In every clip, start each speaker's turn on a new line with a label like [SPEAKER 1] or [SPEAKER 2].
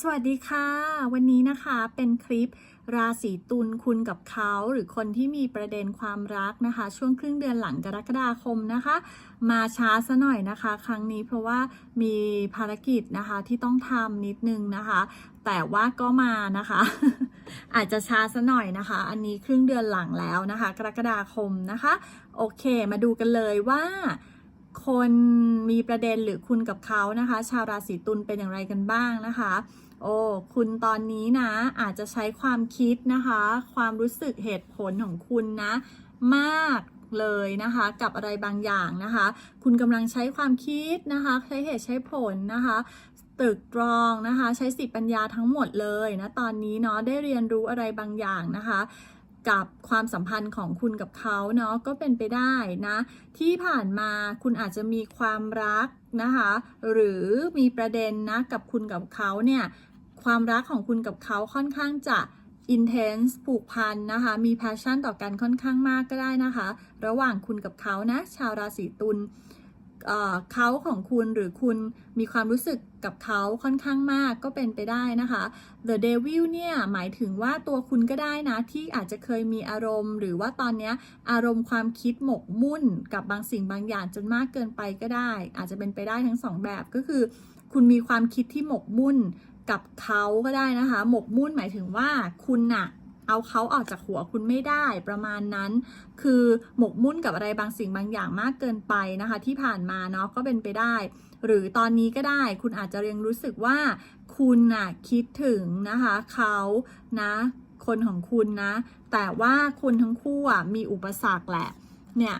[SPEAKER 1] สวัสดีค่ะ วันนี้นะคะเป็นคลิปราศีตุลคุณกับเขาหรือคนที่มีประเด็นความรักนะคะ ช่วงครึ่งเดือนหลังกรกฎาคมนะคะ มาช้าซะหน่อยนะคะ ครั้งนี้เพราะว่ามีภารกิจนะคะที่ต้องทำนิดนึงนะคะ แต่ว่าก็มานะคะ อาจจะช้าซะหน่อยนะคะ อันนี้ครึ่งเดือนหลังแล้วนะคะ กรกฎาคมนะคะ โอเค มาดูกันเลยว่า คนมีประเด็นหรือคุณกับเขานะคะ ชาวราศีตุลเป็นอย่างไรกันบ้างนะคะ โอ้คุณตอนนี้นะ อาจจะใช้ความคิดนะคะ ความรู้สึกเหตุผลของคุณนะ มากเลยนะคะ กับอะไรบางอย่างนะคะ คุณกำลังใช้ความคิดนะคะ ใช้เหตุใช้ผลนะคะตึกตรองนะคะ ใช้สติปัญญาทั้งหมดเลยนะ ตอนนี้เนาะได้เรียนรู้อะไรบางอย่างนะคะ กับความสัมพันธ์ของคุณกับเขาเนาะก็เป็นไปได้นะ ที่ผ่านมาคุณอาจจะมีความรักนะคะ หรือมีประเด็นนะกับคุณกับเขาเนี่ยความรักของคุณกับเขาค่อนข้างจะ intense ผูกพันนะคะ มี passion ต่อกันค่อนข้างมากก็ได้นะคะ ระหว่างคุณกับเขานะ ชาวราศีตุล เขาของคุณหรือคุณมีความรู้สึกกับเขาค่อนข้างมากก็เป็นไปได้นะคะ The Devil เนี่ยหมายถึงว่าตัวคุณก็ได้นะ ที่อาจจะเคยมีอารมณ์ หรือว่าตอนนี้อารมณ์ความคิดหมกมุ่นกับบางสิ่งบางอย่างจนมากเกินไปก็ได้ อาจจะเป็นไปได้ทั้งสองแบบก็คือ คุณมีความคิดที่หมกมุ่นกับเขาก็ได้นะคะ หมกมุ่นหมายถึงว่าคุณน่ะ เอาเขาออกจากหัวคุณไม่ได้ประมาณนั้น คือหมกมุ่นกับอะไรบางสิ่งบางอย่างมากเกินไปนะคะ ที่ผ่านมาเนาะก็เป็นไปได้ หรือตอนนี้ก็ได้คุณอาจจะยังรู้สึกว่าคุณน่ะคิดถึงนะคะเขานะคนของคุณนะ แต่ว่าคุณทั้งคู่อะมีอุปสรรคแหละเนี่ย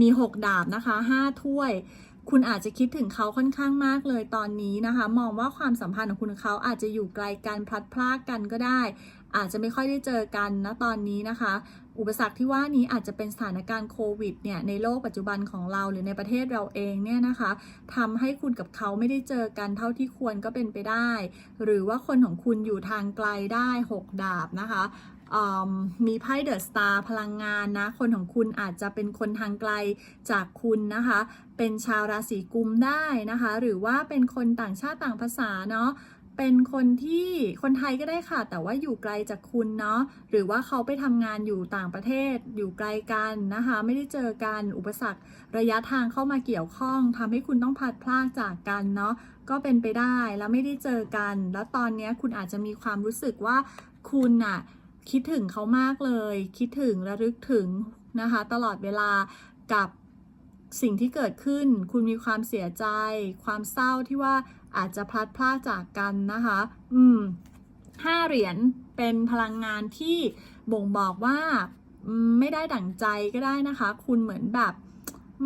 [SPEAKER 1] มี 6 ดาบนะคะ5ถ้วย คุณอาจจะคิดถึงเขาค่อนข้างมากเลยตอนนี้นะคะ มองว่าความสัมพันธ์ของคุณกับเขาอาจจะอยู่ไกลกันพลัดพรากกันก็ได้ อาจจะไม่ค่อยได้เจอกันนะตอนนี้นะคะ อุปสรรคที่ว่านี้อาจจะเป็นสถานการณ์โควิดเนี่ยในโลกปัจจุบันของเราหรือในประเทศเราเองเนี่ยนะคะทำให้คุณกับเขาไม่ได้เจอกันเท่าที่ควรก็เป็นไปได้ หรือว่าคนของคุณอยู่ทางไกลได้ 6 ดาบนะคะมีไพ่เดอะสตาร์พลังงานนะ คนของคุณอาจจะเป็นคนทางไกลจากคุณนะคะ เป็นชาวราศีกุมได้นะคะ หรือว่าเป็นคนต่างชาติต่างภาษาเนาะ เป็นคนที่คนไทยก็ได้ค่ะ แต่ว่าอยู่ไกลจากคุณเนาะหรือว่าเขาไปทำงานอยู่ต่างประเทศ อยู่ไกลกันนะคะ ไม่ได้เจอกันอุปสรรคระยะทางเข้ามาเกี่ยวข้องทำให้คุณต้องพลัดพรากจากกันเนาะก็เป็นไปได้แล้วไม่ได้เจอกัน แล้วตอนนี้คุณอาจจะมีความรู้สึกว่าคุณน่ะคิดถึงเขามากเลย คิดถึงระลึกถึงนะคะ ตลอดเวลากับสิ่งที่เกิดขึ้น คุณมีความเสียใจ ความเศร้าที่ว่า อาจจะพลัดพรากจากกันนะคะ อืมห้าเหรียญเป็นพลังงานที่บ่งบอกว่าไม่ได้ดั่งใจก็ได้นะคะ คุณเหมือนแบบ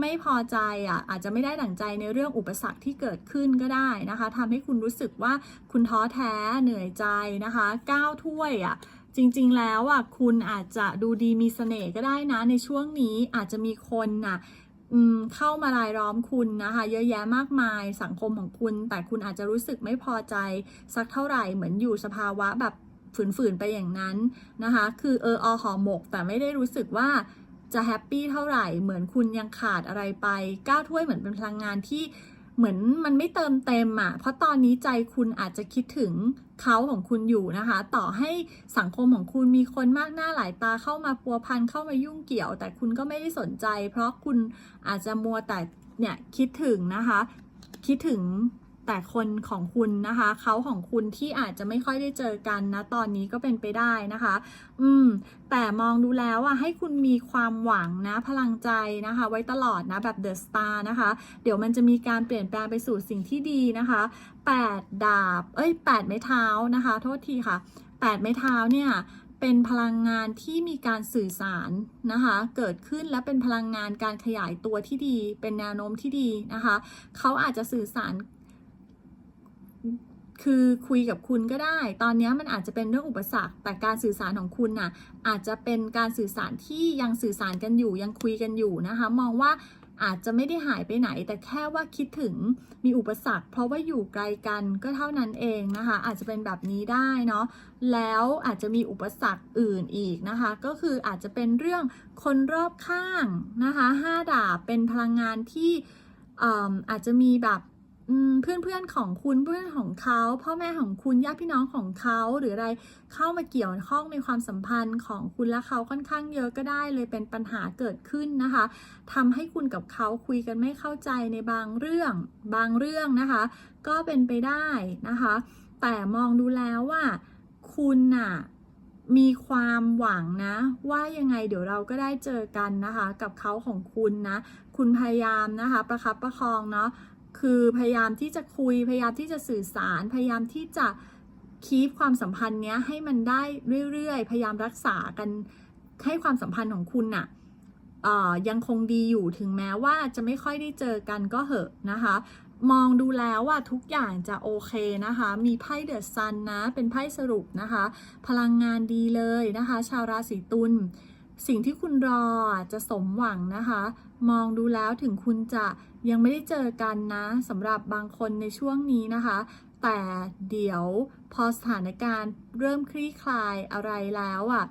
[SPEAKER 1] ไม่พอใจอะอาจจะไม่ได้ดั่งใจในเรื่องอุปสรรคที่เกิดขึ้นก็ได้นะคะทำให้คุณรู้สึกว่าคุณท้อแท้เหนื่อยใจนะคะก้าวถ้วยอะจริง ๆ แล้วอะคุณอาจจะดูดีมีเสน่ห์ก็ได้นะในช่วงนี้อาจจะมีคนน่ะ เข้ามารายล้อมคุณนะคะ เยอะแยะมากมายสังคมของคุณ แต่คุณอาจจะรู้สึกไม่พอใจสักเท่าไหร่เหมือนอยู่สภาวะแบบฝืนๆไปอย่างนั้นนะคะ คือเอออหอหมก แต่ไม่ได้รู้สึกว่าจะแฮปปี้เท่าไหร่เหมือนคุณยังขาดอะไรไปก้าวถ้วยเหมือนเป็นพลังงานที่ เหมือนมันไม่เติมเต็มอะ เพราะตอนนี้ใจคุณอาจจะคิดถึงเขาของคุณอยู่นะคะ ต่อให้สังคมของคุณมีคนมากหน้าหลายตาเข้ามาพัวพันเข้ามายุ่งเกี่ยว แต่คุณก็ไม่ได้สนใจ เพราะคุณอาจจะมัวแต่เนี่ยคิดถึงนะคะ คิดถึง แต่คนของคุณนะคะเขาของคุณที่อาจจะไม่ค่อยได้เจอกันนะตอนนี้ก็เป็นไปได้นะคะ อืม แต่มองดูแล้วอะให้คุณมีความหวังนะพลังใจนะคะ ไว้ตลอดนะแบบเดอะสตาร์นะคะ เดี๋ยวมันจะมีการเปลี่ยนแปลงไปสู่สิ่งที่ดีนะคะ8ดาบ เอ้ย8ไม้เท้านะคะ โทษทีค่ะ8ไม้เท้าเนี่ยเป็นพลังงานที่มีการสื่อสารนะคะ เกิดขึ้นและเป็นพลังงานการขยายตัวที่ดี เป็นแนวโน้มที่ดีนะคะ เขาอาจจะสื่อสาร คือคุยกับคุณก็ได้ ตอนนี้มันอาจจะเป็นเรื่องอุปสรรค แต่การสื่อสารของคุณน่ะอาจจะเป็นการสื่อสารที่ยังสื่อสารกันอยู่ยังคุยกันอยู่นะคะ มองว่าอาจจะไม่ได้หายไปไหน แต่แค่ว่าคิดถึงมีอุปสรรค เพราะว่าอยู่ไกลกันก็เท่านั้นเองนะคะ อาจจะเป็นแบบนี้ได้เนาะแล้วอาจจะมีอุปสรรคอื่นอีกนะคะ ก็คืออาจจะเป็นเรื่องคนรอบข้างนะคะห้าดาบเป็นพลังงานที่อาจจะมีแบบ อืมเพื่อนๆของคุณเพื่อนของเขา พ่อแม่ของคุณญาติพี่น้องของเขาหรืออะไรเข้ามาเกี่ยวข้องในความสัมพันธ์ของคุณและเขาค่อนข้างเยอะก็ได้เลยเป็นปัญหาเกิดขึ้นนะคะทำให้คุณกับเขาคุยกันไม่เข้าใจในบางเรื่อง บางเรื่องนะคะ ก็เป็นไปได้นะคะ แต่มองดูแล้วว่า คุณน่ะมีความหวังนะ ว่ายังไงเดี๋ยวเราก็ได้เจอกันนะคะ กับเขาของคุณนะ คุณพยายามนะคะ ประคับประคองเนาะ คือพยายามที่จะคุยพยายามที่จะสื่อสาร พยายามที่จะคีปความสัมพันธ์เนี้ยให้มันได้เรื่อยๆ พยายามรักษากันให้ความสัมพันธ์ของคุณน่ะเอ่อยังคงดีอยู่ถึงแม้ว่าจะไม่ค่อยได้เจอกันก็เหอะนะคะ มองดูแล้วว่าทุกอย่างจะโอเคนะคะ มีไพ่เดอะซันนะ เป็นไพ่สรุปนะคะ พลังงานดีเลยนะคะ ชาวราศีตุล สิ่งที่คุณรอจะสมหวังนะคะ มองดูแล้วถึงคุณจะยังไม่ได้เจอกันนะสำหรับบางคนในช่วงนี้นะคะ แต่เดี๋ยวพอสถานการณ์เริ่มคลี่คลายอะไรแล้วอะ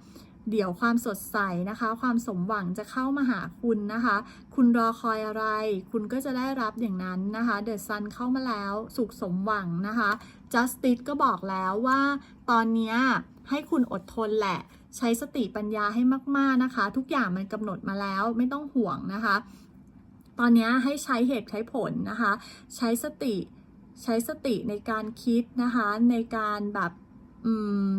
[SPEAKER 1] เดี๋ยวความสดใสนะคะ ความสมหวังจะเข้ามาหาคุณนะคะ คุณรอคอยอะไร คุณก็จะได้รับอย่างนั้นนะคะเดอะซันเข้ามาแล้ว สุขสมหวังนะคะ Justice ก็บอกแล้วว่า ตอนนี้ ให้คุณอดทนแหละ ใช้สติปัญญาให้มาก ๆนะคะ ทุกอย่างมันกำหนดมาแล้วไม่ต้องห่วงนะคะ ตอนนี้ให้ใช้เหตุใช้ผลนะคะ ใช้สติใช้สติในการคิดนะคะ ในการแบบอืม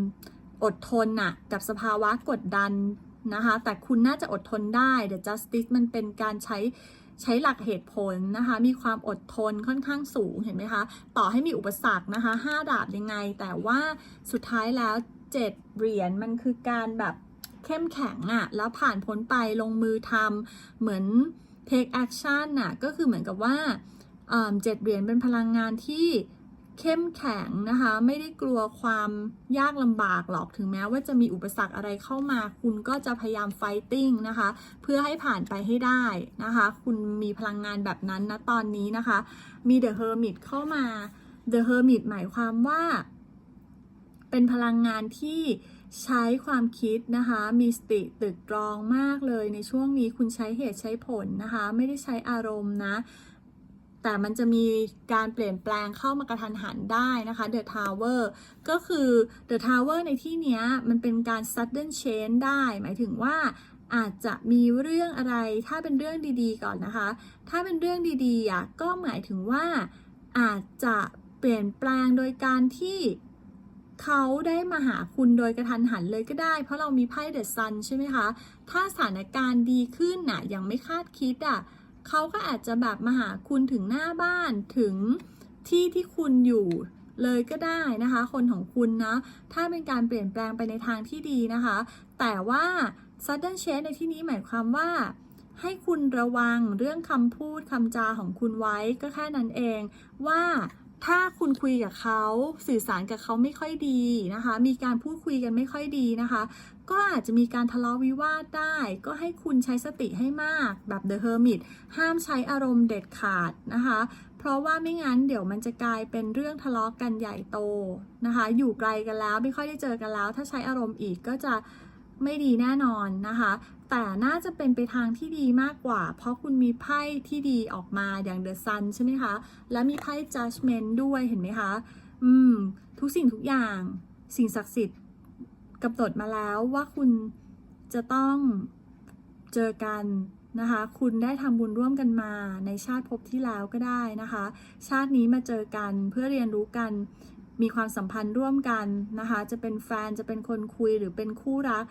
[SPEAKER 1] อดทนน่ะกับสภาวะกดดันนะคะ แต่คุณน่าจะอดทนได้ The Justice มันเป็นการใช้ใช้หลักเหตุผลนะคะ มีความอดทนค่อนข้างสูงเห็นไหมคะ ต่อให้มีอุปสรรคนะคะห้าดาบยังไง แต่ว่าสุดท้ายแล้ว เจ็ดเหรียญมันคือการแบบเข้มแข็งอะแล้วผ่านพ้นไปลงมือทำเหมือน take action น่ะก็คือเหมือนกับว่าเอิ่มเจ็ดเหรียญเป็นพลังงานที่เข้มแข็งนะคะ ไม่ได้กลัวความยากลำบากหรอกถึงแม้ว่าจะมีอุปสรรคอะไรเข้ามา คุณก็จะพยายาม fighting นะคะ เพื่อให้ผ่านไปให้ได้นะคะ คุณมีพลังงานแบบนั้นนะตอนนี้นะคะ มี The Hermit เข้ามา The Hermit หมายความว่า เป็นพลังงานที่ใช้ความคิดนะคะ มีสติตึกตรองมากเลยในช่วงนี้คุณใช้เหตุใช้ผลนะคะ ไม่ได้ใช้อารมณ์นะ แต่มันจะมีการเปลี่ยนแปลงเข้ามากระทันหันได้นะคะ The Tower ก็คือ The Tower ในที่นี้มันเป็นการ sudden change ได้ หมายถึงว่าอาจจะมีเรื่องอะไร ถ้าเป็นเรื่องดีๆก่อนนะคะ ถ้าเป็นเรื่องดีๆอะก็หมายถึงว่าอาจจะเปลี่ยนแปลงโดยการที่ เขาได้มาหาคุณโดยกระทันหันเลยก็ได้ เพราะเรามีไพ่เดอะซันใช่ไหมคะ ถ้าสถานการณ์ดีขึ้นน่ะยังไม่คาดคิดอะเขาก็อาจจะแบบมาหาคุณถึงหน้าบ้านถึงที่ที่คุณอยู่เลยก็ได้นะคะ คนของคุณนะ ถ้าเป็นการเปลี่ยนแปลงไปในทางที่ดีนะคะ แต่ว่า sudden change ในที่นี้หมายความว่า ให้คุณระวังเรื่องคำพูดคำจาของคุณไว้ก็แค่นั้นเองว่า ถ้าคุณคุยกับเขาสื่อสารกับเขาไม่ค่อยดีนะคะ มีการพูดคุยกันไม่ค่อยดีนะคะ ก็อาจจะมีการทะเลาะวิวาทได้ ก็ให้คุณใช้สติให้มากแบบ The Hermit ห้ามใช้อารมณ์เด็ดขาดนะคะ เพราะว่าไม่งั้นเดี๋ยวมันจะกลายเป็นเรื่องทะเลาะกันใหญ่โตนะคะ อยู่ไกลกันแล้วไม่ค่อยได้เจอกันแล้ว ถ้าใช้อารมณ์อีกก็จะไม่ดีแน่นอนนะคะ แต่น่าจะเป็นไปทางที่ดีมากกว่า เพราะคุณมีไพ่ที่ดีออกมาอย่าง The Sun ใช่ไหมคะ และมีไพ่ Judgment ด้วยเห็นไหมคะ อืม ทุกสิ่งทุกอย่าง สิ่งศักดิ์สิทธิ์กำหนดมาแล้วว่าคุณจะต้องเจอกันนะคะ คุณได้ทำบุญร่วมกันมาในชาติภพที่แล้วก็ได้นะคะ ชาตินี้มาเจอกันเพื่อเรียนรู้กันมีความสัมพันธ์ร่วมกันนะคะ จะเป็นแฟนจะเป็นคนคุยหรือเป็นคู่รัก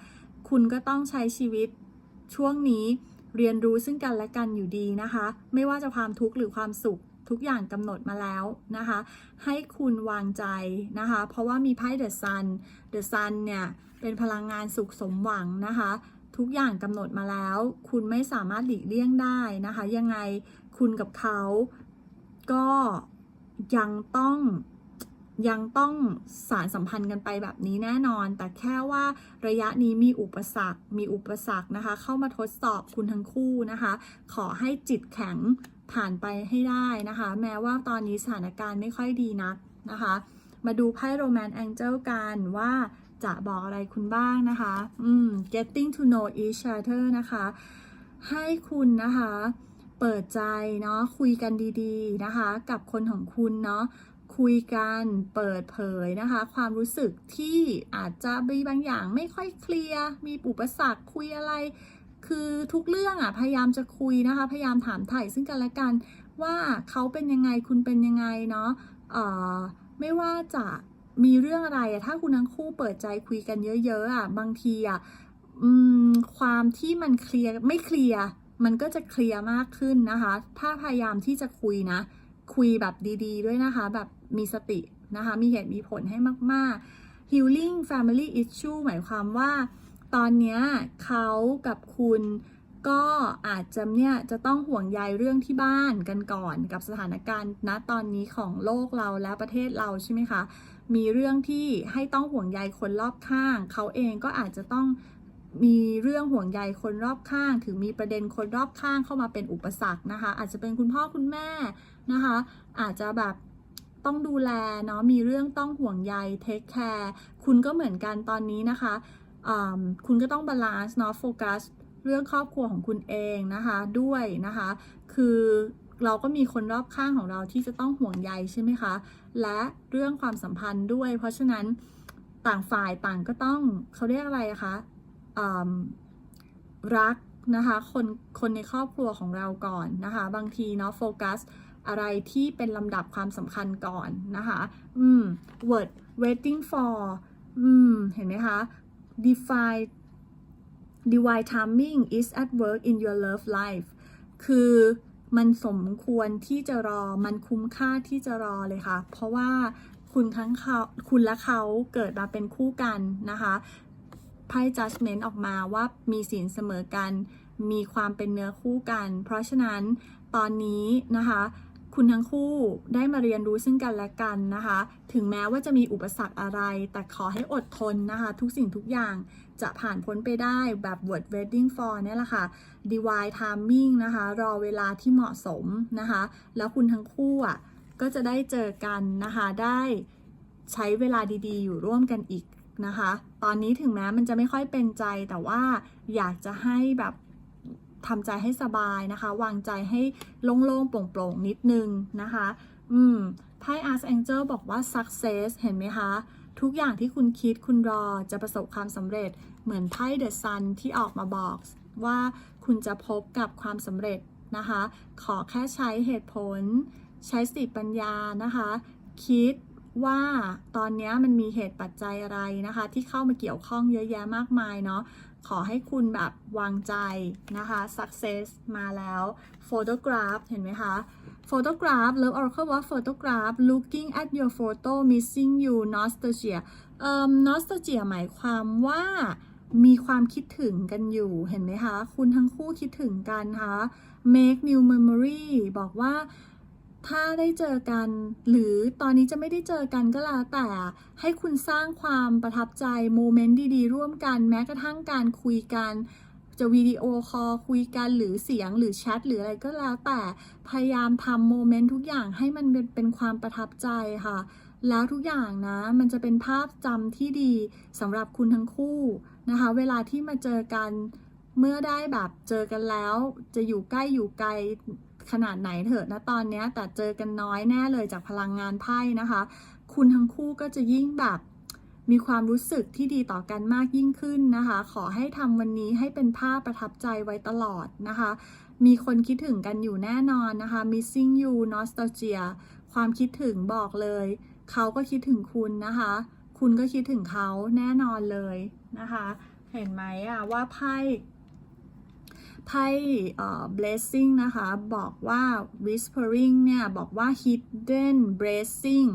[SPEAKER 1] คุณก็ต้องใช้ชีวิตช่วงนี้เรียนรู้ซึ่งกันและกันอยู่ดีนะคะ ไม่ว่าจะความทุกข์หรือความสุขทุกอย่างกำหนดมาแล้วนะคะ ให้คุณวางใจนะคะ เพราะว่ามีไพ่เดอะซัน เดอะซันเนี่ยเป็นพลังงานสุขสมหวังนะคะ ทุกอย่างกำหนดมาแล้ว คุณไม่สามารถหลีกเลี่ยงได้นะคะ ยังไงคุณกับเขาก็ยังต้อง ยังต้องสารสัมพันธ์กันไปแบบนี้แน่นอน แต่แค่ว่าระยะนี้มีอุปสรรค มีอุปสรรคนะคะ เข้ามาทดสอบคุณทั้งคู่นะคะ ขอให้จิตแข็งผ่านไปให้ได้นะคะ แม้ว่าตอนนี้สถานการณ์ไม่ค่อยดีนักนะคะ มาดูไพ่โรแมนต์แองเจิลกันว่าจะบอกอะไรคุณบ้างนะคะ อืม getting to know each other นะคะ ให้คุณนะคะ เปิเปิดใจเนาะ คุยกันดีๆนะคะ กับคนของคุณเนาะ คุยกันเปิดเผยนะคะ ความรู้สึกที่อาจจะมีบางอย่างไม่ค่อยเคลียร์มีอุปสรรคคุยอะไร คือทุกเรื่องอะพยายามจะคุยนะคะ พยายามถามไถ่ซึ่งกันและกันว่าเขาเป็นยังไงคุณเป็นยังไงเนาะเอ่อไม่ว่าจะมีเรื่องอะไรถ้าคุณทั้งคู่เปิดใจคุยกันเยอะๆอะบางทีอะความที่มันเคลียร์ไม่เคลียร์มันก็จะเคลียร์มากขึ้นนะคะ ถ้าพยายามที่จะคุยนะ คุยแบบดี ๆ ด้วยนะคะ แบบมีสตินะคะ มีเหตุมีผลให้มาก ๆ healing family issue หมายความว่า ตอนนี้เขากับคุณก็อาจจะเนี่ยจะต้องห่วงใยเรื่องที่บ้านกันก่อนกับสถานการณ์ณตอนนี้ของโลกเราและประเทศเราใช่ไหมคะ มีเรื่องที่ให้ต้องห่วงใยคนรอบข้าง เขาเองก็อาจจะต้องมีเรื่องห่วงใยคนรอบข้าง ถึงมีประเด็นคนรอบข้างเข้ามาเป็นอุปสรรคนะคะ อาจจะเป็นคุณพ่อคุณแม่ นะคะ อาจจะแบบต้องดูแลเนาะมีเรื่องต้องห่วงใยเทคแคร์คุณก็เหมือนกันตอนนี้นะคะคุณก็ต้องบาลานซ์เนาะโฟกัสเรื่องครอบครัวของคุณเองนะคะด้วยนะคะ คือเราก็มีคนรอบข้างของเราที่จะต้องห่วงใยใช่ไหมคะ และเรื่องความสัมพันธ์ด้วย เพราะฉะนั้นต่างฝ่ายต่างก็ต้องเขาเรียกอะไรคะรักนะคะคนคนในครอบครัวของเราก่อนนะคะ บางทีเนาะโฟกัส อะไรที่เป็นลำดับความสำคัญก่อนนะคะอืม word waiting for อืม เห็นไหมคะ define divine timing is at work in your love life คือมันสมควรที่จะรอ มันคุ้มค่าที่จะรอเลยค่ะ เพราะว่าคุณทั้งเขาคุณและเขาเกิดมาเป็นคู่กันนะคะไพ่ judgment ออกมาว่ามีศีลเสมอกัน มีความเป็นเนื้อคู่กัน เพราะฉะนั้นตอนนี้นะคะ คุณทั้งคู่ได้มาเรียนรู้ซึ่งกันและกันนะคะ ถึงแม้ว่าจะมีอุปสรรคอะไร แต่ขอให้อดทนนะคะ ทุกสิ่งทุกอย่างจะผ่านพ้นไปได้แบบ word waiting for เนี่ยแหละค่ะ divine timing นะคะ รอเวลาที่เหมาะสมนะคะ แล้วคุณทั้งคู่อะก็จะได้เจอกันนะคะ ได้ใช้เวลาดีๆ อยู่ร่วมกันอีกนะคะ ตอนนี้ถึงแม้มันจะไม่ค่อยเป็นใจแต่ว่าอยากจะให้แบบ ทำใจให้สบายนะคะ วางใจให้โล่งๆโปร่งๆนิดนึงนะคะ อืมไพ่ Archangel บอกว่า success เห็นไหมคะ ทุกอย่างที่คุณคิดคุณรอจะประสบความสำเร็จเหมือนไพ่ The Sun ที่ออกมาบอกว่าคุณจะพบกับความสำเร็จนะคะ ขอแค่ใช้เหตุผล ใช้สติปัญญานะคะ คิดว่าตอนนี้มันมีเหตุปัจจัยอะไรนะคะ ที่เข้ามาเกี่ยวข้องเยอะแยะมากมายเนาะ ขอให้คุณแบบวางใจนะคะ success มาแล้ว photograph เห็นไหมคะ photograph Love Oracle ว่า photograph looking at your photo missing you nostalgia เอ่อ nostalgia หมายความว่ามีความคิดถึงกันอยู่เห็นไหมคะ คุณทั้งคู่คิดถึงกันคะ make new memory บอกว่า ถ้าได้เจอกัน หรือตอนนี้จะไม่ได้เจอกันก็แล้วแต่ให้คุณสร้างความประทับใจโมเมนต์ดีๆ ร่วมกันแม้กระทั่งการคุยกัน จะวิดีโอคอลคุยกันหรือเสียงหรือแชทหรืออะไรก็แล้วแต่ พยายามทำโมเมนต์ทุกอย่างให้มันเป็นเป็นความประทับใจค่ะ แล้วทุกอย่างนะมันจะเป็นภาพจำที่ดีสำหรับคุณทั้งคู่นะคะ เวลาที่มาเจอกันเมื่อได้แบบเจอกันแล้ว จะอยู่ใกล้อยู่ไกล ขนาดไหนเถอะนะตอนนี้แต่เจอกันน้อยแน่เลยจากพลังงานไพ่นะคะ คุณทั้งคู่ก็จะยิ่งแบบมีความรู้สึกที่ดีต่อกันมากยิ่งขึ้นนะคะ ขอให้ทำวันนี้ให้เป็นภาพประทับใจไว้ตลอดนะคะ มีคนคิดถึงกันอยู่แน่นอนนะคะ missing you nostalgia ความคิดถึงบอกเลย เขาก็คิดถึงคุณนะคะ คุณก็คิดถึงเขาแน่นอนเลยนะคะ เห็นไหมอะว่าไพ่ ไพ่เอ่อ blessing นะคะ บอกว่า whispering เนี่ย บอกว่า hidden blessing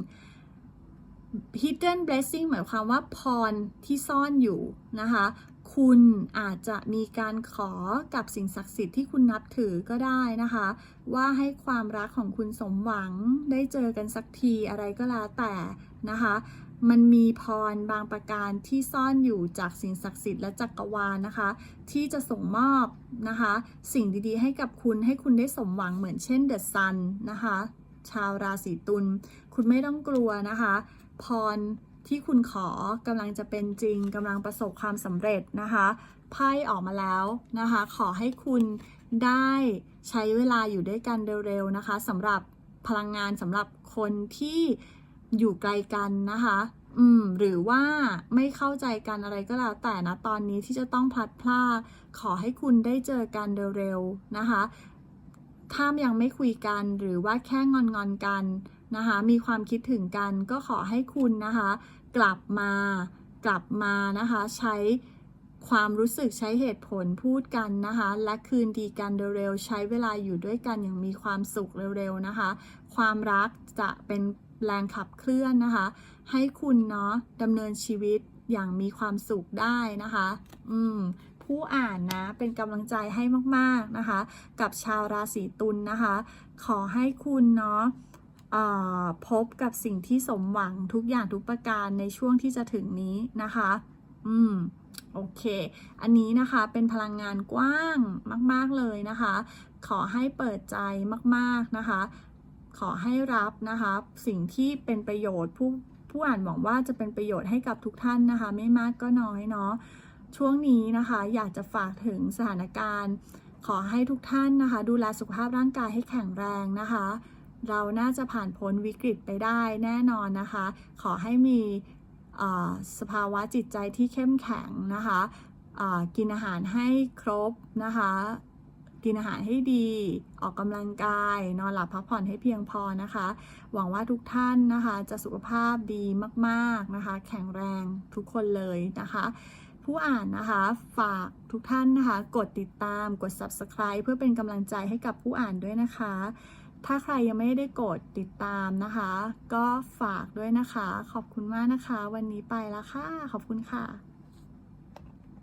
[SPEAKER 1] hidden blessing หมายความว่าพรที่ซ่อนอยู่นะคะ คุณอาจจะมีการขอกับสิ่งศักดิ์สิทธิ์ที่คุณนับถือก็ได้นะคะ ว่าให้ความรักของคุณสมหวังได้เจอกันสักทีอะไรก็แล้วแต่นะคะ มันมีพรบางประการที่ซ่อนอยู่จากสิ่งศักดิ์สิทธิ์และจักรวาลนะคะ ที่จะส่งมอบนะคะ สิ่งดีๆ ให้กับคุณให้คุณได้สมหวังเหมือนเช่นเดอะซันนะคะ ชาวราศีตุลคุณไม่ต้องกลัวนะคะ พรที่คุณขอกำลังจะเป็นจริงกำลังประสบความสำเร็จนะคะไพ่ออกมาแล้วนะคะ ขอให้คุณได้ใช้เวลาอยู่ด้วยกันเร็วๆนะคะสำหรับพลังงานสำหรับคนที่ อยู่ไกลกันนะคะ อืม หรือว่าไม่เข้าใจกันอะไรก็แล้วแต่นะตอนนี้ที่จะต้องพลัดพรากขอให้คุณได้เจอกันเร็วๆนะคะ ถ้ายังไม่คุยกันหรือว่าแค่งอนงอนๆกันนะคะ มีความคิดถึงกันก็ขอให้คุณนะคะ กลับมากลับมานะคะ ใช้ความรู้สึกใช้เหตุผลพูดกันนะคะ และคืนดีกันเร็วๆใช้เวลาอยู่ด้วยกันอย่างมีความสุขเร็วๆนะคะ ความรักจะเป็น แรงขับเคลื่อนนะคะ ให้คุณเนาะดำเนินชีวิตอย่างมีความสุขได้นะคะ อืมผู้อ่านนะเป็นกำลังใจให้มากๆนะคะ กับชาวราศีตุลนนะคะ ขอให้คุณเนาะพบกับสิ่งที่สมหวังทุกอย่างทุกประการในช่วงที่จะถึงนี้นะคะ อืม โอเค อันนี้นะคะเป็นพลังงานกว้างมาก ๆ เลยนะคะ ขอให้เปิดใจมาก ๆ นะคะ ขอให้รับนะคะสิ่งที่เป็นประโยชน์ผู้ผู้อ่านหวังว่าจะเป็นประโยชน์ให้กับทุกท่านนะคะ ไม่มากก็น้อยเนาะช่วงนี้นะคะ อยากจะฝากถึงสถานการณ์ ขอให้ทุกท่านนะคะ ดูแลสุขภาพร่างกายให้แข็งแรงนะคะ เราน่าจะผ่านพ้นวิกฤตไปได้แน่นอนนะคะ ขอให้มีสภาวะจิตใจที่เข้มแข็งนะคะกินอาหารให้ครบนะคะ กินอาหารให้ดี ออกกำลังกาย นอนหลับพักผ่อนให้เพียงพอนะคะ หวังว่าทุกท่านนะคะจะสุขภาพดีมากๆนะคะ แข็งแรงทุกคนเลยนะคะ ผู้อ่านนะคะฝากทุกท่านนะคะ กดติดตามกด subscribe เพื่อเป็นกำลังใจให้กับผู้อ่านด้วยนะคะ ถ้าใครยังไม่ได้กดติดตามนะคะ ก็ฝากด้วยนะคะ ขอบคุณมากนะคะ วันนี้ไปแล้วค่ะ ขอบคุณค่ะ